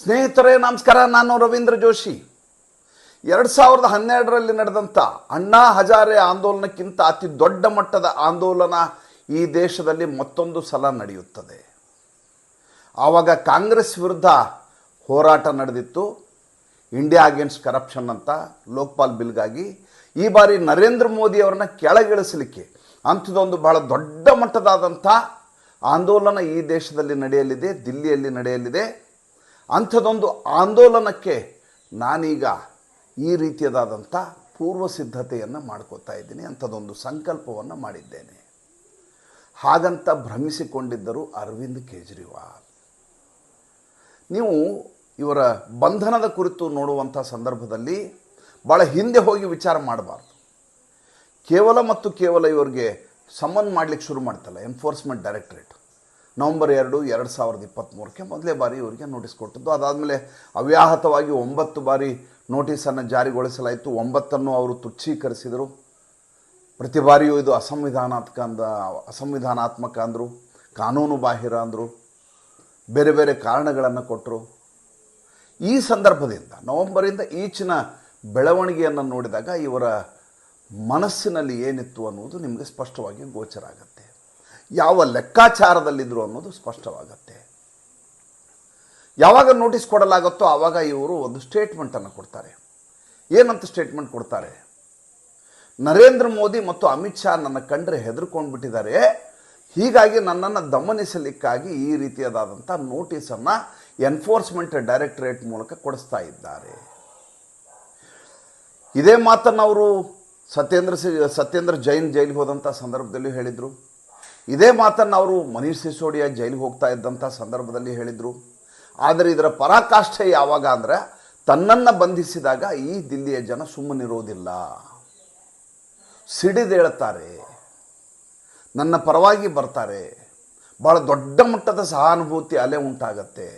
ಸ್ನೇಹಿತರೇ, ನಮಸ್ಕಾರ. ನಾನು ರವೀಂದ್ರ ಜೋಶಿ. ಎರಡು ಸಾವಿರದ ಹನ್ನೆರಡರಲ್ಲಿ ನಡೆದಂಥ ಅಣ್ಣಾ ಹಜಾರೆ ಆಂದೋಲನಕ್ಕಿಂತ ಅತಿ ದೊಡ್ಡ ಮಟ್ಟದ ಆಂದೋಲನ ಈ ದೇಶದಲ್ಲಿ ಮತ್ತೊಂದು ಸಲ ನಡೆಯುತ್ತದೆ. ಆವಾಗ ಕಾಂಗ್ರೆಸ್ ವಿರುದ್ಧ ಹೋರಾಟ ನಡೆದಿತ್ತು. ಇಂಡಿಯಾ ಅಗೇನ್ಸ್ಟ್ ಕರಪ್ಷನ್ ಅಂತ ಲೋಕ್ಪಾಲ್ ಬಿಲ್ಗಾಗಿ ಈ ಬಾರಿ ನರೇಂದ್ರ ಮೋದಿ ಅವರನ್ನ ಕೆಳಗಿಳಿಸಲಿಕ್ಕೆ ಅಂಥದ್ದೊಂದು ಬಹಳ ದೊಡ್ಡ ಮಟ್ಟದಾದಂಥ ಆಂದೋಲನ ಈ ದೇಶದಲ್ಲಿ ನಡೆಯಲಿದೆ, ದಿಲ್ಲಿಯಲ್ಲಿ ನಡೆಯಲಿದೆ. ಅಂಥದ್ದೊಂದು ಆಂದೋಲನಕ್ಕೆ ನಾನೀಗ ಈ ರೀತಿಯದಾದಂಥ ಪೂರ್ವ ಸಿದ್ಧತೆಯನ್ನು ಮಾಡ್ಕೋತಾ ಇದ್ದೀನಿ ಅಂಥದ್ದೊಂದು ಸಂಕಲ್ಪವನ್ನು ಮಾಡಿದ್ದೇನೆ. ಹಾಗಂತ ಭ್ರಮಿಸಿಕೊಂಡಿದ್ದರು ಅರವಿಂದ್ ಕೇಜ್ರಿವಾಲ್. ನೀವು ಇವರ ಬಂಧನದ ಕುರಿತು ನೋಡುವಂಥ ಸಂದರ್ಭದಲ್ಲಿ ಭಾಳ ಹಿಂದೆ ಹೋಗಿ ವಿಚಾರ ಮಾಡಬಾರ್ದು. ಕೇವಲ ಮತ್ತು ಕೇವಲ ಇವರಿಗೆ ಸಮನ್ ಮಾಡಲಿಕ್ಕೆ ಶುರು ಮಾಡ್ತಲ್ಲ ಎನ್ಫೋರ್ಸ್ಮೆಂಟ್ ಡೈರೆಕ್ಟರೇಟ್ ನವಂಬರ್ ಎರಡು ಎರಡು ಸಾವಿರದ ಇಪ್ಪತ್ತ್ಮೂರಕ್ಕೆ ಮೊದಲೇ ಬಾರಿ ಇವರಿಗೆ ನೋಟಿಸ್ ಕೊಟ್ಟದ್ದು. ಅದಾದಮೇಲೆ ಅವ್ಯಾಹತವಾಗಿ ಒಂಬತ್ತು ಬಾರಿ ನೋಟಿಸನ್ನು ಜಾರಿಗೊಳಿಸಲಾಯಿತು. ಒಂಬತ್ತನ್ನು ಅವರು ತುಚ್ಛೀಕರಿಸಿದರು. ಪ್ರತಿ ಬಾರಿಯೂ ಇದು ಅಸಂವಿಧಾನಾತ್ಮಕ ಅಂದ, ಅಸಂವಿಧಾನಾತ್ಮಕ ಅಂದರು, ಕಾನೂನು ಬಾಹಿರ ಅಂದರು, ಬೇರೆ ಬೇರೆ ಕಾರಣಗಳನ್ನು ಕೊಟ್ಟರು. ಈ ಸಂದರ್ಭದಿಂದ, ನವಂಬರಿಂದ ಈಚಿನ ಬೆಳವಣಿಗೆಯನ್ನು ನೋಡಿದಾಗ ಇವರ ಮನಸ್ಸಿನಲ್ಲಿ ಏನಿತ್ತು ಅನ್ನುವುದು ನಿಮಗೆ ಸ್ಪಷ್ಟವಾಗಿ ಗೋಚರ ಆಗುತ್ತೆ. ಯಾವ ಲೆಕ್ಕಾಚಾರದಲ್ಲಿದ್ದರು ಅನ್ನೋದು ಸ್ಪಷ್ಟವಾಗತ್ತೆ. ಯಾವಾಗ ನೋಟಿಸ್ ಕೊಡಲಾಗುತ್ತೋ ಆವಾಗ ಇವರು ಒಂದು ಸ್ಟೇಟ್ಮೆಂಟನ್ನು ಕೊಡ್ತಾರೆ. ಏನಂತ ಸ್ಟೇಟ್ಮೆಂಟ್ ಕೊಡ್ತಾರೆ? ನರೇಂದ್ರ ಮೋದಿ ಮತ್ತು ಅಮಿತ್ ಶಾ ನನ್ನ ಕಂಡ್ರೆ ಹೆದರ್ಕೊಂಡು ಬಿಟ್ಟಿದ್ದಾರೆ ಹೀಗಾಗಿ ನನ್ನನ್ನು ದಮನಿಸಲಿಕ್ಕಾಗಿ ಈ ರೀತಿಯಾದಂಥ ನೋಟಿಸನ್ನು ಎನ್ಫೋರ್ಸ್ಮೆಂಟ್ ಡೈರೆಕ್ಟರೇಟ್ ಮೂಲಕ ಕೊಡಿಸ್ತಾ ಇದ್ದಾರೆ. ಇದೇ ಮಾತನ್ನು ಅವರು ಸತ್ಯೇಂದ್ರ ಸಿ, ಸತ್ಯೇಂದ್ರ ಜೈನ್ ಜೈಲಿಗೆ ಹೋದಂಥ ಸಂದರ್ಭದಲ್ಲಿ ಹೇಳಿದರು. ಇದೇ ಮಾತನ್ನು ಅವರು ಮನೀಶ್ ಸಿಸೋಡಿಯಾ ಜೈಲಿಗೆ ಹೋಗ್ತಾ ಇದ್ದಂಥ ಸಂದರ್ಭದಲ್ಲಿ ಹೇಳಿದರು. ಆದರೆ ಇದರ ಪರಾಕಾಷ್ಠೆ ಯಾವಾಗ ಅಂದರೆ ತನ್ನನ್ನು ಬಂಧಿಸಿದಾಗ ಈ ದಿಲ್ಲಿಯ ಜನ ಸುಮ್ಮನಿರೋದಿಲ್ಲ. ಸಿಡಿದೇಳ್ತಾರೆ ನನ್ನ ಪರವಾಗಿ ಬರ್ತಾರೆ. ಭಾಳ ದೊಡ್ಡ ಮಟ್ಟದ ಸಹಾನುಭೂತಿ ಅಲೆ ಉಂಟಾಗತ್ತೆ.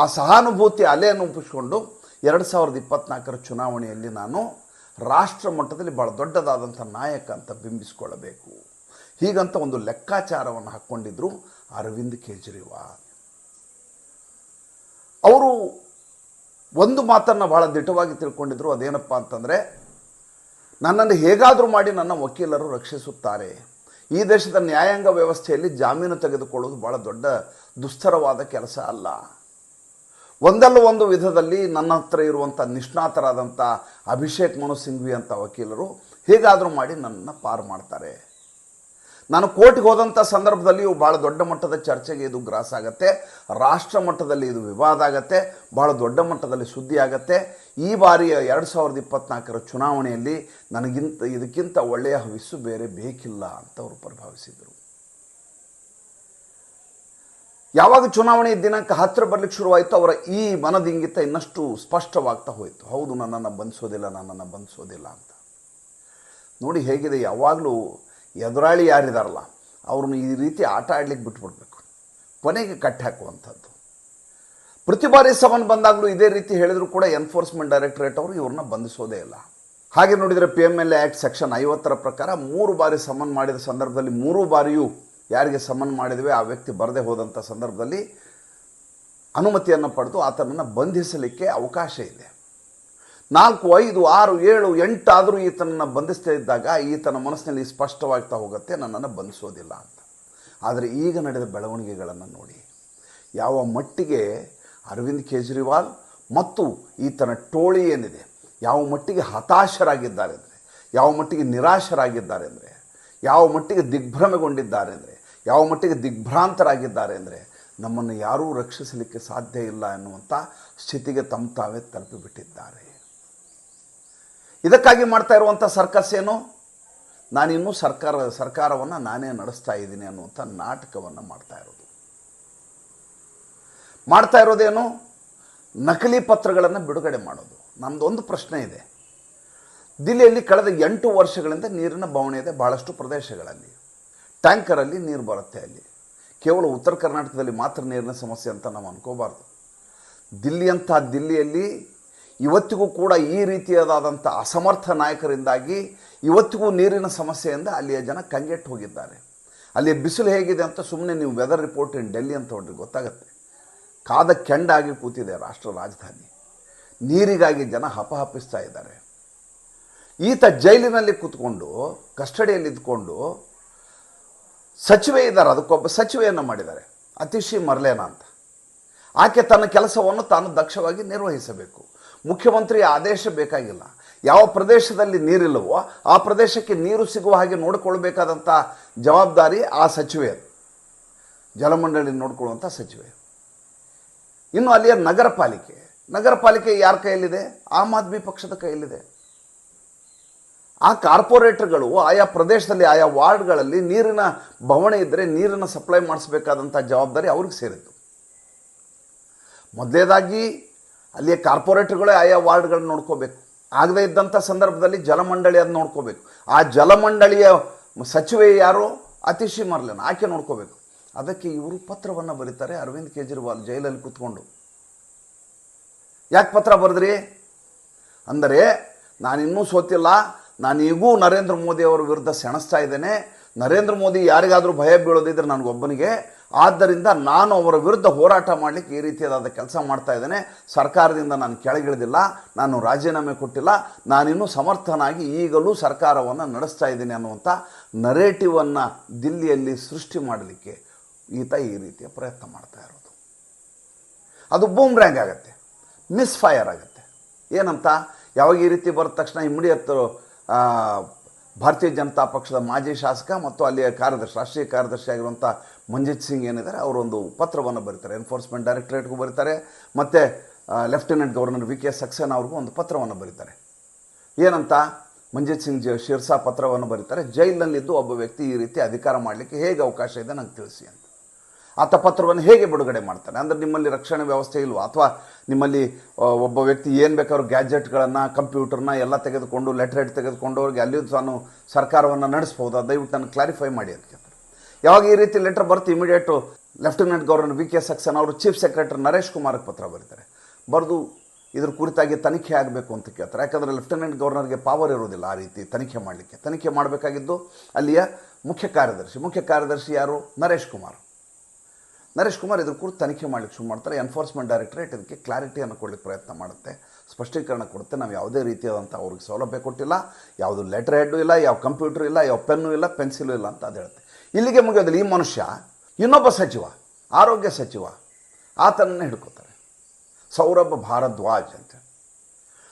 ಆ ಸಹಾನುಭೂತಿ ಅಲೆಯನ್ನು ಉಪ್ಪಿಸ್ಕೊಂಡು ಎರಡು ಸಾವಿರದ ಇಪ್ಪತ್ನಾಲ್ಕರ ಚುನಾವಣೆಯಲ್ಲಿ ನಾನು ರಾಷ್ಟ್ರ ಮಟ್ಟದಲ್ಲಿ ಭಾಳ ದೊಡ್ಡದಾದಂಥ ನಾಯಕ ಅಂತ ಬಿಂಬಿಸಿಕೊಳ್ಳಬೇಕು. ಹೀಗಂತ ಒಂದು ಲೆಕ್ಕಾಚಾರವನ್ನು ಹಾಕ್ಕೊಂಡಿದ್ರು ಅರವಿಂದ್ ಕೇಜ್ರಿವಾಲ್. ಅವರು ಒಂದು ಮಾತನ್ನು ಬಹಳ ದಿಟವಾಗಿ ತಿಳ್ಕೊಂಡಿದ್ರು, ಅದೇನಪ್ಪ ಅಂತಂದರೆ, ನನ್ನನ್ನು ಹೇಗಾದರೂ ಮಾಡಿ ನನ್ನ ವಕೀಲರು ರಕ್ಷಿಸುತ್ತಾರೆ. ಈ ದೇಶದ ನ್ಯಾಯಾಂಗ ವ್ಯವಸ್ಥೆಯಲ್ಲಿ ಜಾಮೀನು ತೆಗೆದುಕೊಳ್ಳೋದು ಭಾಳ ದೊಡ್ಡ ದುಸ್ತರವಾದ ಕೆಲಸ ಅಲ್ಲ. ಒಂದಲ್ಲ ಒಂದು ವಿಧದಲ್ಲಿ ನನ್ನ ಹತ್ರ ಇರುವಂಥ ನಿಷ್ಣಾತರಾದಂಥ ಅಭಿಷೇಕ್ ಮನು ಸಿಂಘ್ವಿ ಅಂತ ವಕೀಲರು ಹೇಗಾದರೂ ಮಾಡಿ ನನ್ನನ್ನು ಪಾರು ಮಾಡ್ತಾರೆ. ನಾನು ಕೋರ್ಟ್ಗೆ ಹೋದಂಥ ಸಂದರ್ಭದಲ್ಲಿಯೂ ಭಾಳ ದೊಡ್ಡ ಮಟ್ಟದ ಚರ್ಚೆಗೆ ಇದು ಗ್ರಾಸ್ ಆಗುತ್ತೆ. ರಾಷ್ಟ್ರ ಮಟ್ಟದಲ್ಲಿ ಇದು ವಿವಾದ ಆಗತ್ತೆ. ಭಾಳ ದೊಡ್ಡ ಮಟ್ಟದಲ್ಲಿ ಸುದ್ದಿ ಆಗತ್ತೆ. ಈ ಬಾರಿಯ ಎರಡು ಸಾವಿರದ ಇಪ್ಪತ್ನಾಲ್ಕರ ಚುನಾವಣೆಯಲ್ಲಿ ನನಗಿಂತ, ಇದಕ್ಕಿಂತ ಒಳ್ಳೆಯ ಹವಿಸ್ಸು ಬೇರೆ ಬೇಕಿಲ್ಲ ಅಂತ ಅವರು ಪ್ರಭಾವಿಸಿದರು. ಯಾವಾಗ ಚುನಾವಣೆ ದಿನಾಂಕ ಹತ್ತಿರ ಬರಲಿಕ್ಕೆ ಶುರುವಾಯಿತು ಅವರ ಈ ಮನದಿಂಗಿತ ಇನ್ನಷ್ಟು ಸ್ಪಷ್ಟವಾಗ್ತಾ ಹೋಯಿತು. ಹೌದು, ನನ್ನನ್ನು ಬಂಧಿಸೋದಿಲ್ಲ ನನ್ನನ್ನು ಬಂಧಿಸೋದಿಲ್ಲ ಅಂತ. ನೋಡಿ, ಹೇಗಿದೆ, ಯಾವಾಗಲೂ ಎದುರಾಳಿ ಯಾರಿದಾರಲ್ಲ, ಅವ್ರನ್ನ ಈ ರೀತಿ ಆಟ ಆಡ್ಲಿಕ್ಕೆ ಬಿಟ್ಬಿಡ್ಬೇಕು. ಕೊನೆಗೆ ಕಟ್ಟಿ ಹಾಕುವಂಥದ್ದು. ಪ್ರತಿ ಬಾರಿ ಸಮನ್ ಬಂದಾಗಲೂ ಇದೇ ರೀತಿ ಹೇಳಿದ್ರು ಕೂಡ ಎನ್ಫೋರ್ಸ್ಮೆಂಟ್ ಡೈರೆಕ್ಟರೇಟ್ ಅವರು ಇವ್ರನ್ನ ಬಂಧಿಸೋದೇ ಇಲ್ಲ. ಹಾಗೆ ನೋಡಿದರೆ P M L A act section ಐವತ್ತರ ಪ್ರಕಾರ ಮೂರು ಬಾರಿ ಸಮನ್ ಮಾಡಿದ ಸಂದರ್ಭದಲ್ಲಿ ಮೂರು ಬಾರಿಯೂ ಯಾರಿಗೆ ಸಮನ್ ಮಾಡಿದ್ವಿ ಆ ವ್ಯಕ್ತಿ ಬರದೇ ಹೋದಂಥ ಸಂದರ್ಭದಲ್ಲಿ ಅನುಮತಿಯನ್ನು ಪಡೆದು ಆತನನ್ನು ಬಂಧಿಸಲಿಕ್ಕೆ ಅವಕಾಶ ಇದೆ. ನಾಲ್ಕು, ಐದು, ಆರು, ಏಳು, ಎಂಟಾದರೂ ಈತನನ್ನು ಬಂಧಿಸ್ತಾ ಇದ್ದಾಗ ಈತನ ಮನಸ್ಸಿನಲ್ಲಿ ಸ್ಪಷ್ಟವಾಗ್ತಾ ಹೋಗುತ್ತೆ, ನನ್ನನ್ನು ಬಂಧಿಸೋದಿಲ್ಲ ಅಂತ. ಆದರೆ ಈಗ ನಡೆದ ಬೆಳವಣಿಗೆಗಳನ್ನು ನೋಡಿ. ಯಾವ ಮಟ್ಟಿಗೆ ಅರವಿಂದ್ ಕೇಜ್ರಿವಾಲ್ ಮತ್ತು ಈತನ ಟೋಳಿ ಏನಿದೆ, ಯಾವ ಮಟ್ಟಿಗೆ ಹತಾಶರಾಗಿದ್ದಾರೆ ಅಂದರೆ, ಯಾವ ಮಟ್ಟಿಗೆ ನಿರಾಶರಾಗಿದ್ದಾರೆ ಅಂದರೆ, ಯಾವ ಮಟ್ಟಿಗೆ ದಿಗ್ಭ್ರಮೆಗೊಂಡಿದ್ದಾರೆ ಅಂದರೆ, ಯಾವ ಮಟ್ಟಿಗೆ ದಿಗ್ಭ್ರಾಂತರಾಗಿದ್ದಾರೆ ಅಂದರೆ, ನಮ್ಮನ್ನು ಯಾರೂ ರಕ್ಷಿಸಲಿಕ್ಕೆ ಸಾಧ್ಯ ಇಲ್ಲ ಎನ್ನುವಂಥ ಸ್ಥಿತಿಗೆ ತಮ್ಮ ತಾವೇ ತಲುಪಿಬಿಟ್ಟಿದ್ದಾರೆ. ಇದಕ್ಕಾಗಿ ಮಾಡ್ತಾ ಇರುವಂಥ ಸರ್ಕಸ್ ಏನು? ನಾನಿನ್ನೂ ಸರ್ಕಾರ, ಸರ್ಕಾರವನ್ನು ನಾನೇ ನಡೆಸ್ತಾ ಇದ್ದೀನಿ ಅನ್ನುವಂಥ ನಾಟಕವನ್ನು ಮಾಡ್ತಾ ಇರೋದು. ಮಾಡ್ತಾ ಇರೋದೇನು? ನಕಲಿ ಪತ್ರಗಳನ್ನು ಬಿಡುಗಡೆ ಮಾಡೋದು. ನಮ್ಮದೊಂದು ಪ್ರಶ್ನೆ ಇದೆ. ದಿಲ್ಲಿಯಲ್ಲಿ ಕಳೆದ ಎಂಟು ವರ್ಷಗಳಿಂದ ನೀರಿನ ಬವಣೆ ಇದೆ ಭಾಳಷ್ಟು ಪ್ರದೇಶಗಳಲ್ಲಿ. ಟ್ಯಾಂಕರಲ್ಲಿ ನೀರು ಬರುತ್ತೆ ಅಲ್ಲಿ. ಕೇವಲ ಉತ್ತರ ಕರ್ನಾಟಕದಲ್ಲಿ ಮಾತ್ರ ನೀರಿನ ಸಮಸ್ಯೆ ಅಂತ ನಾವು ಅನ್ಕೋಬಾರ್ದು. ದಿಲ್ಲಿಯಂಥ ದಿಲ್ಲಿಯಲ್ಲಿ ಇವತ್ತಿಗೂ ಕೂಡ ಈ ರೀತಿಯಾದಂಥ ಅಸಮರ್ಥ ನಾಯಕರಿಂದಾಗಿ ಇವತ್ತಿಗೂ ನೀರಿನ ಸಮಸ್ಯೆಯಿಂದ ಅಲ್ಲಿಯ ಜನ ಕಂಗೆಟ್ಟು ಹೋಗಿದ್ದಾರೆ. ಅಲ್ಲಿ ಬಿಸಿಲು ಹೇಗಿದೆ ಅಂತ ಸುಮ್ಮನೆ ನೀವು ವೆದರ್ ರಿಪೋರ್ಟ್ ಇನ್ ಡೆಲ್ಲಿ ಅಂತ ಹೊಡ್ರಿ ಗೊತ್ತಾಗುತ್ತೆ. ಕಾದ ಕೆಂಡಾಗಿ ಕೂತಿದೆ ರಾಷ್ಟ್ರ ರಾಜಧಾನಿ. ನೀರಿಗಾಗಿ ಜನ ಹಪಹಪಿಸ್ತಾ ಇದ್ದಾರೆ. ಈತ ಜೈಲಿನಲ್ಲಿ ಕೂತ್ಕೊಂಡು, ಕಸ್ಟಡಿಯಲ್ಲಿ ಇದ್ಕೊಂಡು, ಸಚಿವೆ ಇದ್ದಾರೆ, ಅದಕ್ಕೊಬ್ಬ ಸಚಿವೆಯನ್ನು ಮಾಡಿದ್ದಾರೆ. ಅತಿಶಿ ಮರ್ಲೇನ ಅಂತ. ಆಕೆ ತನ್ನ ಕೆಲಸವನ್ನು ತಾನು ದಕ್ಷವಾಗಿ ನಿರ್ವಹಿಸಬೇಕು. ಮುಖ್ಯಮಂತ್ರಿ ಆದೇಶ ಬೇಕಾಗಿಲ್ಲ. ಯಾವ ಪ್ರದೇಶದಲ್ಲಿ ನೀರಿಲ್ಲವೋ ಆ ಪ್ರದೇಶಕ್ಕೆ ನೀರು ಸಿಗುವ ಹಾಗೆ ನೋಡಿಕೊಳ್ಬೇಕಾದಂಥ ಜವಾಬ್ದಾರಿ ಆ ಸಚಿವೆ ಜಲಮಂಡಳಿ ನೋಡಿಕೊಳ್ಳುವಂಥ ಸಚಿವೆ ಇನ್ನು ಅಲ್ಲಿಯ ನಗರ ಪಾಲಿಕೆ. ನಗರ ಪಾಲಿಕೆ ಯಾರ ಕೈಯಲ್ಲಿದೆ? ಆಮ್ ಆದ್ಮಿ ಪಕ್ಷದ ಕೈಯಲ್ಲಿದೆ. ಆ ಕಾರ್ಪೊರೇಟರ್ಗಳು ಆಯಾ ಪ್ರದೇಶದಲ್ಲಿ, ಆಯಾ ವಾರ್ಡ್ಗಳಲ್ಲಿ ನೀರಿನ ಬವಣೆ ಇದ್ದರೆ ನೀರನ್ನು ಸಪ್ಲೈ ಮಾಡಿಸ್ಬೇಕಾದಂಥ ಜವಾಬ್ದಾರಿ ಅವ್ರಿಗೆ ಸೇರಿತ್ತು ಮೊದಲೇದಾಗಿ ಅಲ್ಲಿಯ ಕಾರ್ಪೊರೇಟರ್ಗಳೇ ಆಯಾ ವಾರ್ಡ್ಗಳನ್ನ ನೋಡ್ಕೋಬೇಕು. ಆಗದೇ ಇದ್ದಂಥ ಸಂದರ್ಭದಲ್ಲಿ ಜಲಮಂಡಳಿ ಅದು ನೋಡ್ಕೋಬೇಕು. ಆ ಜಲಮಂಡಳಿಯ ಸಚಿವೆ ಯಾರು ಅತಿಶಿ ಮರ್ಲನ್, ಆಕೆ ನೋಡ್ಕೋಬೇಕು. ಅದಕ್ಕೆ ಇವರು ಪತ್ರವನ್ನು ಬರೀತಾರೆ, ಅರವಿಂದ್ ಕೇಜ್ರಿವಾಲ್ ಜೈಲಲ್ಲಿ ಕೂತ್ಕೊಂಡು. ಯಾಕೆ ಪತ್ರ ಬರೆದ್ರಿ? ಅಂದರೆ ನಾನಿನ್ನೂ ಸೋತಿಲ್ಲ, ನಾನೀಗೂ ನರೇಂದ್ರ ಮೋದಿ ಅವರ ವಿರುದ್ಧ ಸೆಣಸ್ತಾ ಇದ್ದೇನೆ. ನರೇಂದ್ರ ಮೋದಿ ಯಾರಿಗಾದರೂ ಭಯ ಬೀಳೋದಿದ್ರೆ ನನಗೊಬ್ಬನಿಗೆ ಆದ್ದರಿಂದ ನಾನು ಅವರ ವಿರುದ್ಧ ಹೋರಾಟ ಮಾಡಲಿಕ್ಕೆ ಈ ರೀತಿಯಾದ ಕೆಲಸ ಮಾಡ್ತಾ ಇದ್ದೇನೆ. ಸರ್ಕಾರದಿಂದ ನಾನು ಕೆಳಗಿಳಿದಿಲ್ಲ, ನಾನು ರಾಜೀನಾಮೆ ಕೊಟ್ಟಿಲ್ಲ, ನಾನಿನ್ನೂ ಸಮರ್ಥನಾಗಿ ಈಗಲೂ ಸರ್ಕಾರವನ್ನು ನಡೆಸ್ತಾ ಇದ್ದೀನಿ ಅನ್ನುವಂಥ ನರೇಟಿವನ್ನು ದಿಲ್ಲಿಯಲ್ಲಿ ಸೃಷ್ಟಿ ಮಾಡಲಿಕ್ಕೆ ಈತ ಈ ರೀತಿಯ ಪ್ರಯತ್ನ ಮಾಡ್ತಾ ಇರೋದು. ಅದು ಬೂಮ್ ಬೂಮ್ರ್ಯಾಂಗ್ ಆಗುತ್ತೆ ಮಿಸ್ ಫೈರ್ ಆಗುತ್ತೆ. ಏನಂತ? ಯಾವಾಗ ಈ ರೀತಿ ಬರೆದ ತಕ್ಷಣ ಇಮಿಡಿಯತ್ ಭಾರತೀಯ ಜನತಾ ಪಕ್ಷದ ಮಾಜಿ ಶಾಸಕ ಮತ್ತು ಅಲ್ಲಿಯ ಕಾರ್ಯದರ್ಶಿ, ರಾಷ್ಟ್ರೀಯ ಕಾರ್ಯದರ್ಶಿ ಆಗಿರುವಂಥ ಮಂಜಿತ್ ಸಿಂಗ್ ಏನಿದ್ದಾರೆ, ಅವರೊಂದು ಪತ್ರವನ್ನು ಬರೀತಾರೆ. ಎನ್ಫೋರ್ಸ್ಮೆಂಟ್ ಡೈರೆಕ್ಟ್ರೇಟ್ಗೂ ಬರೀತಾರೆ. ಮತ್ತು lieutenant governor V K Saxena ಅವ್ರಿಗೂ ಒಂದು ಪತ್ರವನ್ನು ಬರೀತಾರೆ. ಏನಂತ? ಮಂಜಿತ್ ಸಿಂಗ್ ಜ ಶಿರ್ಸಾ ಪತ್ರವನ್ನು ಬರೀತಾರೆ. ಜೈಲಿನಲ್ಲಿದ್ದು ಒಬ್ಬ ವ್ಯಕ್ತಿ ಈ ರೀತಿ ಅಧಿಕಾರ ಮಾಡಲಿಕ್ಕೆ ಹೇಗೆ ಅವಕಾಶ ಇದೆ, ನಂಗೆ ತಿಳಿಸಿ ಅಂತ. ಪತ್ರವನ್ನು ಹೇಗೆ ಬಿಡುಗಡೆ ಮಾಡ್ತಾನೆ? ಅಂದರೆ ನಿಮ್ಮಲ್ಲಿ ರಕ್ಷಣೆ ವ್ಯವಸ್ಥೆ ಇಲ್ವಾ? ಅಥವಾ ನಿಮ್ಮಲ್ಲಿ ಒಬ್ಬ ವ್ಯಕ್ತಿ ಏನು ಬೇಕಾದ್ರೂ ಗ್ಯಾಜೆಟ್ಗಳನ್ನು, ಕಂಪ್ಯೂಟರ್ನ ಎಲ್ಲ ತೆಗೆದುಕೊಂಡು ಲೆಟ್ರೇಟ್ ತೆಗೆದುಕೊಂಡು ಅವ್ರಿಗೆ ಅಲ್ಲಿಯೂ ತಾನು ಸರ್ಕಾರವನ್ನು ನಡೆಸ್ಬೋದು? ದಯವಿಟ್ಟು ನಾನು ಕ್ಲಾರಿಫೈ ಮಾಡಿ ಅಂತ ಕೇಳ್ತಾರೆ. ಯಾವಾಗ ಈ ರೀತಿ ಲೆಟರ್ ಬರ್ತು immediate lieutenant governor V K Saxena ಅವರು ಚೀಫ್ ಸೆಕ್ರೆಟರಿ ನರೇಶ್ ಕುಮಾರ್ಗೆ ಪತ್ರ ಬರೀತಾರೆ. ಬರೆದು ಇದ್ರ ಕುರಿತಾಗಿ ತನಿಖೆ ಆಗಬೇಕು ಅಂತ ಕೇಳ್ತಾರೆ. ಯಾಕಂದರೆ ಲೆಫ್ಟಿನೆಂಟ್ ಗವರ್ನರ್ಗೆ ಪವರ್ ಇರೋದಿಲ್ಲ ಆ ರೀತಿ ತನಿಖೆ ಮಾಡಲಿಕ್ಕೆ. ತನಿಖೆ ಮಾಡಬೇಕಾಗಿದ್ದು ಅಲ್ಲಿಯ ಮುಖ್ಯ ಕಾರ್ಯದರ್ಶಿ. ಮುಖ್ಯ ಕಾರ್ಯದರ್ಶಿ ಯಾರು? ನರೇಶ್ ಕುಮಾರ್ ನರೇಶ್ ಕುಮಾರ್ ಇದ್ರ ಕುರಿತು ತನಿಖೆ ಮಾಡಲಿಕ್ಕೆ ಶುರು ಮಾಡ್ತಾರೆ. ಎನ್ಫೋರ್ಸ್ಮೆಂಟ್ ಡೈರೆಕ್ಟರೇಟ್ ಇದಕ್ಕೆ ಕ್ಲಾರಿಟಿಯನ್ನು ಕೊಡಲಿಕ್ಕೆ ಪ್ರಯತ್ನ ಮಾಡುತ್ತೆ. ಸ್ಪಷ್ಟೀಕರಣ ಕೊಡುತ್ತೆ. ನಾವು ಯಾವುದೇ ರೀತಿಯಾದಂಥ ಅವ್ರಿಗೆ ಸೌಲಭ್ಯ ಕೊಟ್ಟಿಲ್ಲ. ಯಾವುದು ಲೆಟರ್ ಹೆಡ್ಡು ಇಲ್ಲ, ಯಾವ ಕಂಪ್ಯೂಟರ್ ಇಲ್ಲ, ಯಾವ ಪೆನ್ನು ಇಲ್ಲ ಪೆನ್ಸಿಲು ಇಲ್ಲ ಅಂತ ಅದು ಹೇಳುತ್ತೆ. ಇಲ್ಲಿಗೆ ಮುಗಿಯೋದಿಲ್ಲ ಈ ಮನುಷ್ಯ ಇನ್ನೊಬ್ಬ ಸಚಿವ, ಆರೋಗ್ಯ ಸಚಿವ, ಆತನನ್ನೇ ಹಿಡ್ಕೋತಾರೆ. ಸೌರಭ್ ಭಾರದ್ವಾಜ್ ಅಂತ.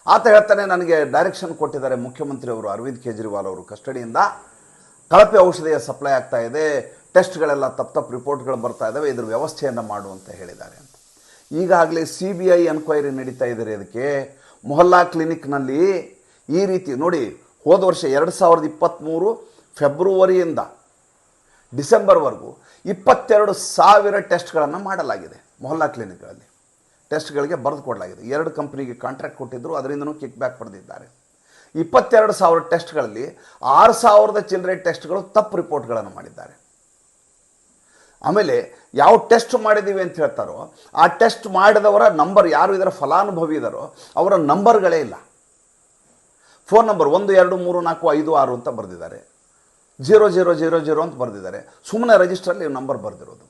ಆತ ಹೇಳ್ತಾನೆ, ನನಗೆ ಡೈರೆಕ್ಷನ್ ಕೊಟ್ಟಿದ್ದಾರೆ ಮುಖ್ಯಮಂತ್ರಿಯವರು ಅರವಿಂದ್ ಕೇಜ್ರಿವಾಲ್ ಅವರು ಕಸ್ಟಡಿಯಿಂದ. ಕಳಪೆ ಔಷಧಿಯ ಸಪ್ಲೈ ಆಗ್ತಾ ಇದೆ. ಟೆಸ್ಟ್ಗಳೆಲ್ಲ ತಪ್ಪು ತಪ್ಪು ರಿಪೋರ್ಟ್ಗಳು ಬರ್ತಾ ಇದ್ದಾವೆ ಇದ್ರ ವ್ಯವಸ್ಥೆಯನ್ನು ಮಾಡು ಅಂತ ಹೇಳಿದ್ದಾರೆ ಅಂತ. ಈಗಾಗಲೇ ಸಿ ಬಿ ಐ ಎನ್ಕ್ವೈರಿ ನಡೀತಾ ಇದ್ದಾರೆ ಅದಕ್ಕೆ ಮೊಹಲ್ಲಾ ಕ್ಲಿನಿಕ್ನಲ್ಲಿ ಈ ರೀತಿ, ನೋಡಿ, ಹೋದ ವರ್ಷ ಎರಡು ಸಾವಿರದ ಇಪ್ಪತ್ತ್ಮೂರು ಫೆಬ್ರವರಿಯಿಂದ ಡಿಸೆಂಬರ್ವರೆಗೂ ಇಪ್ಪತ್ತೆರಡು ಸಾವಿರ ಟೆಸ್ಟ್ಗಳನ್ನು ಮಾಡಲಾಗಿದೆ ಮೊಹಲ್ಲಾ ಕ್ಲಿನಿಕ್ಗಳಲ್ಲಿ. ಟೆಸ್ಟ್ಗಳಿಗೆ ಬರೆದು ಕೊಡಲಾಗಿದೆ. ಎರಡು ಕಂಪ್ನಿಗೆ ಕಾಂಟ್ರಾಕ್ಟ್ ಕೊಟ್ಟಿದ್ದರು ಅದರಿಂದನೂ ಕಿಕ್ ಬ್ಯಾಕ್ ಪಡೆದಿದ್ದಾರೆ. ಇಪ್ಪತ್ತೆರಡು ಸಾವಿರ ಟೆಸ್ಟ್ಗಳಲ್ಲಿ ಆರು ಸಾವಿರದ ಚಿಲ್ಲರೆ ಟೆಸ್ಟ್ಗಳು ತಪ್ಪು ರಿಪೋರ್ಟ್ಗಳನ್ನು ಮಾಡಿದ್ದಾರೆ. ಆಮೇಲೆ ಯಾವ ಟೆಸ್ಟ್ ಮಾಡಿದ್ದೀವಿ ಅಂತ ಹೇಳ್ತಾರೋ, ಆ ಟೆಸ್ಟ್ ಮಾಡಿದವರ ನಂಬರ್ ಯಾರು ಇದರ ಫಲಾನುಭವಿ ಇದ್ದಾರೋ ಅವರ ನಂಬರ್ಗಳೇ ಇಲ್ಲ. ಫೋನ್ ನಂಬರ್ ಒಂದು, ಎರಡು, ಮೂರು, ನಾಲ್ಕು, ಐದು, ಆರು ಅಂತ ಬರೆದಿದ್ದಾರೆ. ಜೀರೋ ಜೀರೋ ಜೀರೋ ಜೀರೋ ಅಂತ ಬರೆದಿದ್ದಾರೆ. ಸುಮ್ಮನೆ ರಿಜಿಸ್ಟ್ರಲ್ಲಿ ನಂಬರ್ ಬರೆದಿರೋದು.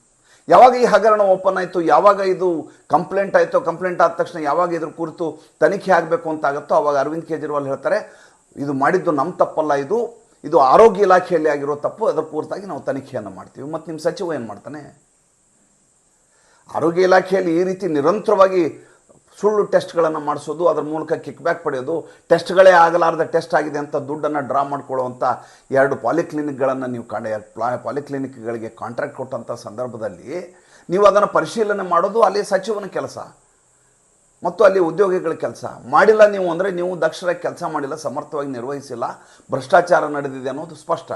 ಯಾವಾಗ ಈ ಹಗರಣ ಓಪನ್ ಆಯಿತು, ಯಾವಾಗ ಇದು ಕಂಪ್ಲೇಂಟ್ ಆಯಿತು ಕಂಪ್ಲೇಂಟ್ ಆದ ತಕ್ಷಣ ಯಾವಾಗ ಇದ್ರ ಕುರಿತು ತನಿಖೆ ಆಗಬೇಕು ಅಂತ ಆಗುತ್ತೋ, ಅವಾಗ ಅರವಿಂದ್ ಕೇಜ್ರಿವಾಲ್ ಹೇಳ್ತಾರೆ, ಇದು ಮಾಡಿದ್ದು ನಮ್ಮ ತಪ್ಪಲ್ಲ, ಇದು ಇದು ಆರೋಗ್ಯ ಇಲಾಖೆಯಲ್ಲಿ ಆಗಿರೋ ತಪ್ಪು, ಅದರ ಕುರಿತಾಗಿ ನಾವು ತನಿಖೆಯನ್ನು ಮಾಡ್ತೀವಿ. ಮತ್ತು ನಿಮ್ಮ ಸಚಿವ ಏನು ಮಾಡ್ತಾನೆ? ಆರೋಗ್ಯ ಇಲಾಖೆಯಲ್ಲಿ ಈ ರೀತಿ ನಿರಂತರವಾಗಿ ಸುಳ್ಳು ಟೆಸ್ಟ್ಗಳನ್ನು ಮಾಡಿಸೋದು, ಅದರ ಮೂಲಕ ಕಿಕ್ ಬ್ಯಾಕ್ ಪಡೆಯೋದು, ಟೆಸ್ಟ್ಗಳೇ ಆಗಲಾರದ ಟೆಸ್ಟ್ ಆಗಿದೆ ಅಂತ ದುಡ್ಡನ್ನು ಡ್ರಾ ಮಾಡ್ಕೊಳ್ಳುವಂಥ ಎರಡು ಪಾಲಿಕ್ಲಿನಿಕ್ಗಳನ್ನು ನೀವು ಕಾಣ ಪ್ಲಾ ಪಾಲಿಕ್ಲಿನಿಕ್ಗಳಿಗೆ ಕಾಂಟ್ರಾಕ್ಟ್ ಕೊಟ್ಟಂಥ ಸಂದರ್ಭದಲ್ಲಿ ನೀವು ಅದನ್ನು ಪರಿಶೀಲನೆ ಮಾಡೋದು, ಅಲ್ಲಿ ಸಚಿವನ ಕೆಲಸ. ಮತ್ತು ಅಲ್ಲಿ ಉದ್ಯೋಗಿಗಳ ಕೆಲಸ. ಮಾಡಿಲ್ಲ ನೀವು ಅಂದರೆ ನೀವು ದಕ್ಷರಾಗಿ ಕೆಲಸ ಮಾಡಿಲ್ಲ, ಸಮರ್ಥವಾಗಿ ನಿರ್ವಹಿಸಿಲ್ಲ, ಭ್ರಷ್ಟಾಚಾರ ನಡೆದಿದೆ ಅನ್ನೋದು ಸ್ಪಷ್ಟ.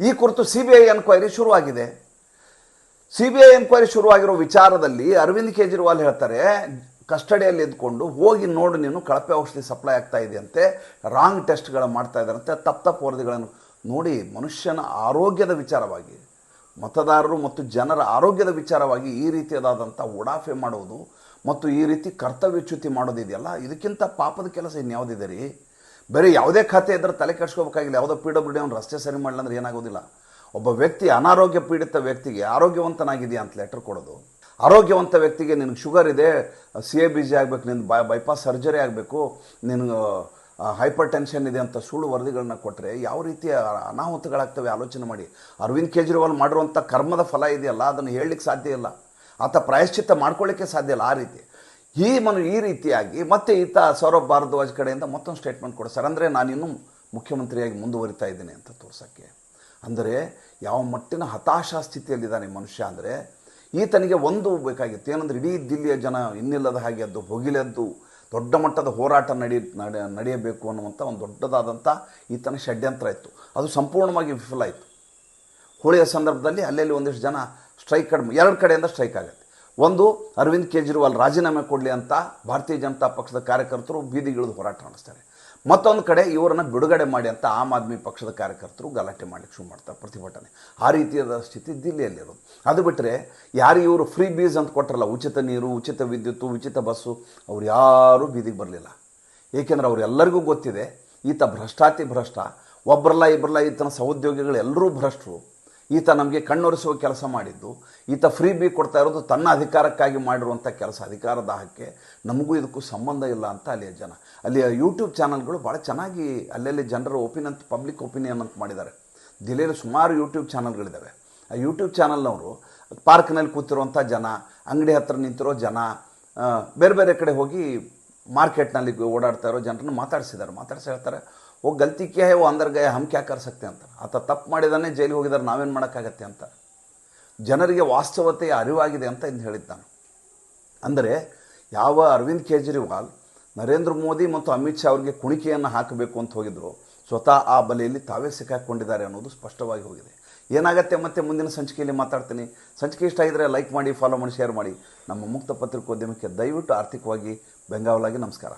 ಈ ಕುರಿತು ಸಿ ಬಿ ಐ ಎನ್ಕ್ವೈರಿ ಶುರುವಾಗಿದೆ. ಸಿ ಬಿ ಐ ಎನ್ಕ್ವೈರಿ ಶುರುವಾಗಿರೋ ವಿಚಾರದಲ್ಲಿ ಅರವಿಂದ್ ಕೇಜ್ರಿವಾಲ್ ಹೇಳ್ತಾರೆ, ಕಸ್ಟಡಿಯಲ್ಲಿ ಇದ್ಕೊಂಡು ಹೋಗಿ ನೋಡು ನೀನು, ಕಳಪೆ ಔಷಧಿ ಸಪ್ಲೈ ಆಗ್ತಾ ಇದೆಯಂತೆ ರಾಂಗ್ ಟೆಸ್ಟ್ಗಳು ಮಾಡ್ತಾ ಇದ್ದಾರಂತೆ ತಪ್ಪು ತಪ್ಪು ವರದಿಗಳನ್ನು. ನೋಡಿ, ಮನುಷ್ಯನ ಆರೋಗ್ಯದ ವಿಚಾರವಾಗಿ, ಮತದಾರರು ಮತ್ತು ಜನರ ಆರೋಗ್ಯದ ವಿಚಾರವಾಗಿ ಈ ರೀತಿಯಾದಂಥ ಉಡಾಫೆ ಮಾಡುವುದು ಮತ್ತು ಈ ರೀತಿ ಕರ್ತವ್ಯಚ್ಯುತಿ ಮಾಡೋದಿದೆಯಲ್ಲ ಇದಕ್ಕಿಂತ ಪಾಪದ ಕೆಲಸ ಇನ್ಯಾವುದಿದೆ ರೀ? ಬರೀ ಯಾವುದೇ ಖಾತೆ ಇದ್ದರೆ ತಲೆ ಕೆಡ್ಸ್ಕೋಬೇಕಾಗಿಲ್ಲ. ಯಾವುದೋ ಪಿ ಡಬ್ಲ್ಯೂ ಅವ್ನು ರಸ್ತೆ ಸರಿ ಮಾಡಲಂದ್ರೆ ಏನಾಗೋದಿಲ್ಲ. ಒಬ್ಬ ವ್ಯಕ್ತಿ ಅನಾರೋಗ್ಯ ಪೀಡಿತ ವ್ಯಕ್ತಿಗೆ ಆರೋಗ್ಯವಂತನಾಗಿದೆಯಾ ಅಂತ ಲೆಟರ್ ಕೊಡೋದು. ಆರೋಗ್ಯವಂತ ವ್ಯಕ್ತಿಗೆ ನಿನಗೆ ಶುಗರ್ ಇದೆ, ಸಿ ಎ ಬಿ ಜಿ ಆಗಬೇಕು ನಿನ್ನ ಬೈ ಬೈಪಾಸ್ ಸರ್ಜರಿ ಆಗಬೇಕು, ನಿನಗೆ ಹೈಪರ್ ಟೆನ್ಷನ್ ಇದೆ ಅಂತ ಸುಳ್ಳು ವರದಿಗಳನ್ನ ಕೊಟ್ಟರೆ ಯಾವ ರೀತಿಯ ಅನಾಹುತಗಳಾಗ್ತವೆ? ಆಲೋಚನೆ ಮಾಡಿ. ಅರವಿಂದ್ ಕೇಜ್ರಿವಾಲ್ ಮಾಡಿರುವಂಥ ಕರ್ಮದ ಫಲ ಇದೆಯಲ್ಲ? ಅದನ್ನು ಹೇಳಲಿಕ್ಕೆ ಸಾಧ್ಯ ಇಲ್ಲ. ಆತ ಪ್ರಾಯಶ್ಚಿತ್ತ ಮಾಡ್ಕೊಳ್ಳಿಕ್ಕೆ ಸಾಧ್ಯ ಇಲ್ಲ ಆ ರೀತಿ. ಈ ಮನು, ಈ ರೀತಿಯಾಗಿ ಮತ್ತೆ ಈತ ಸೌರಭ್ ಭಾರದ್ವಾಜ್ ಕಡೆಯಿಂದ ಮತ್ತೊಂದು ಸ್ಟೇಟ್ಮೆಂಟ್ ಕೊಡ್ತಾರೆ ಅಂದರೆ ನಾನಿನ್ನೂ ಮುಖ್ಯಮಂತ್ರಿಯಾಗಿ ಮುಂದುವರಿತಾ ಇದ್ದೇನೆ ಅಂತ ತೋರ್ಸೋಕ್ಕೆ. ಅಂದರೆ ಯಾವ ಮಟ್ಟಿನ ಹತಾಶಾ ಸ್ಥಿತಿಯಲ್ಲಿದ್ದಾನೆ ಮನುಷ್ಯ ಅಂದರೆ ಈತನಿಗೆ ಒಂದು ಬೇಕಾಗಿತ್ತು. ಏನಂದ್ರೆ ಇಡೀ ದಿಲ್ಲಿಯ ಜನ ಇನ್ನಿಲ್ಲದ ಹಾಗೆ ಅದು ಹೊಗಿಲೆದ್ದು ದೊಡ್ಡ ಮಟ್ಟದ ಹೋರಾಟ ನಡಿ, ನಡೆ, ನಡೆಯಬೇಕು ಅನ್ನುವಂಥ ಒಂದು ದೊಡ್ಡದಾದಂಥ ಈತನ ಷಡ್ಯಂತ್ರ ಇತ್ತು. ಅದು ಸಂಪೂರ್ಣವಾಗಿ ವಿಫಲ ಆಯಿತು. ಹೋಳಿಯ ಸಂದರ್ಭದಲ್ಲಿ ಅಲ್ಲಲ್ಲಿ ಒಂದಿಷ್ಟು ಜನ ಸ್ಟ್ರೈಕ್ ಕಡಿಮೆ, ಎರಡು ಕಡೆಯಿಂದ ಸ್ಟ್ರೈಕ್ ಆಗುತ್ತೆ. ಒಂದು, ಅರವಿಂದ್ ಕೇಜ್ರಿವಾಲ್ ರಾಜೀನಾಮೆ ಕೊಡಲಿ ಅಂತ ಭಾರತೀಯ ಜನತಾ ಪಕ್ಷದ ಕಾರ್ಯಕರ್ತರು ಬೀದಿಗಿಳಿದು ಹೋರಾಟ ನಡೆಸ್ತಾರೆ. ಮತ್ತೊಂದು ಕಡೆ ಇವರನ್ನು ಬಿಡುಗಡೆ ಮಾಡಿ ಅಂತ ಆಮ್ ಆದ್ಮಿ ಪಕ್ಷದ ಕಾರ್ಯಕರ್ತರು ಗಲಾಟೆ ಮಾಡಲಿಕ್ಕೆ ಶುರು ಮಾಡ್ತಾರೆ ಪ್ರತಿಭಟನೆ. ಆ ರೀತಿಯಾದ ಸ್ಥಿತಿ ದಿಲ್ಲಿಯಲ್ಲಿರೋದು. ಅದು ಬಿಟ್ಟರೆ ಯಾರು ಇವರು ಫ್ರೀ ಬೀಸ್ ಅಂತ ಕೊಟ್ಟರಲ್ಲ ಉಚಿತ ನೀರು, ಉಚಿತ ವಿದ್ಯುತ್ತು, ಉಚಿತ ಬಸ್ಸು, ಅವ್ರು ಯಾರೂ ಬೀದಿಗೆ ಬರಲಿಲ್ಲ. ಏಕೆಂದರೆ ಅವರೆಲ್ಲರಿಗೂ ಗೊತ್ತಿದೆ, ಈತ ಭ್ರಷ್ಟಾತಿ ಭ್ರಷ್ಟ ಒಬ್ಬರಲ್ಲ ಇಬ್ಬರಲ್ಲ ಈತನ ಸಹೋದ್ಯೋಗಿಗಳು ಎಲ್ಲರೂ ಭ್ರಷ್ಟರು. ಈತ ನಮಗೆ ಕಣ್ಣೊರೆಸುವ ಕೆಲಸ ಮಾಡಿದ್ದು. ಈತ ಫ್ರೀ ಬಿ ಕೊಡ್ತಾ ಇರೋದು ತನ್ನ ಅಧಿಕಾರಕ್ಕಾಗಿ ಮಾಡಿರುವಂಥ ಕೆಲಸ, ಅಧಿಕಾರ ದಾಹಕ್ಕೆ. ನಮಗೂ ಇದಕ್ಕೂ ಸಂಬಂಧ ಇಲ್ಲ ಅಂತ ಅಲ್ಲಿಯ ಜನ. ಅಲ್ಲಿಯ ಯೂಟ್ಯೂಬ್ ಚಾನಲ್ಗಳು ಭಾಳ ಚೆನ್ನಾಗಿ ಅಲ್ಲಲ್ಲಿ ಜನರ ಒಪಿನಿಯನ್ ಪಬ್ಲಿಕ್ ಒಪಿನಿಯನ್ ಅಂತ ಮಾಡಿದ್ದಾರೆ. ದಿಲ್ಲಿಯಲ್ಲಿ ಸುಮಾರು ಯೂಟ್ಯೂಬ್ ಚಾನಲ್ಗಳಿದ್ದಾವೆ. ಆ ಯೂಟ್ಯೂಬ್ ಚಾನಲ್ನವರು ಪಾರ್ಕ್ನಲ್ಲಿ ಕೂತಿರುವಂಥ ಜನ, ಅಂಗಡಿ ಹತ್ರ ನಿಂತಿರೋ ಜನ ಬೇರೆ ಬೇರೆ ಕಡೆ ಹೋಗಿ ಮಾರ್ಕೆಟ್ನಲ್ಲಿ ಓಡಾಡ್ತಾ ಇರೋ ಜನರನ್ನು ಮಾತಾಡಿಸಿದ್ದಾರೆ. ಮಾತಾಡಿಸಿ ಹೇಳ್ತಾರೆ ಓ, ಗಲ್ತಿ ಕ್ಯಾ ಹೇ, ಓ, ಅಂದರ್ ಗಯ, ಹಮ್ ಕ್ಯಾ ಕರ್ ಸಕ್ತೆ ಅಂತ. ಆತ ತಪ್ಪು ಮಾಡಿದಾನೆ, ಜೈಲಿಗೆ ಹೋಗಿದ್ದಾರೆ ನಾವೇನು ಮಾಡೋಕ್ಕಾಗತ್ತೆ ಅಂತ. ಜನರಿಗೆ ವಾಸ್ತವತೆಯ ಅರಿವಾಗಿದೆ ಅಂತ ಇಂದು ಹೇಳಿದ್ದಾನೆ ಅಂದರೆ, ಯಾವ ಅರವಿಂದ್ ಕೇಜ್ರಿವಾಲ್, ನರೇಂದ್ರ ಮೋದಿ ಮತ್ತು ಅಮಿತ್ ಶಾ ಅವರಿಗೆ ಕುಣಿಕೆಯನ್ನು ಹಾಕಬೇಕು ಅಂತ ಹೋಗಿದ್ರು, ಸ್ವತಃ ಆ ಬಲೆಯಲ್ಲಿ ತಾವೇ ಸಿಕ್ಕಾಕೊಂಡಿದ್ದಾರೆ ಅನ್ನೋದು ಸ್ಪಷ್ಟವಾಗಿ ಹೋಗಿದೆ. ಏನಾಗತ್ತೆ ಮತ್ತೆ ಮುಂದಿನ ಸಂಚಿಕೆಯಲ್ಲಿ ಮಾತಾಡ್ತೀನಿ. ಸಂಚಿಕೆ ಇಷ್ಟ ಇದ್ದರೆ ಲೈಕ್ ಮಾಡಿ ಫಾಲೋ ಮಾಡಿ ಶೇರ್ ಮಾಡಿ. ನಮ್ಮ ಮುಕ್ತ ಪತ್ರಿಕೋದ್ಯಮಕ್ಕೆ ದಯವಿಟ್ಟು ಆರ್ಥಿಕವಾಗಿ ಬೆಂಗಾವಲಾಗಿ ನಮಸ್ಕಾರ.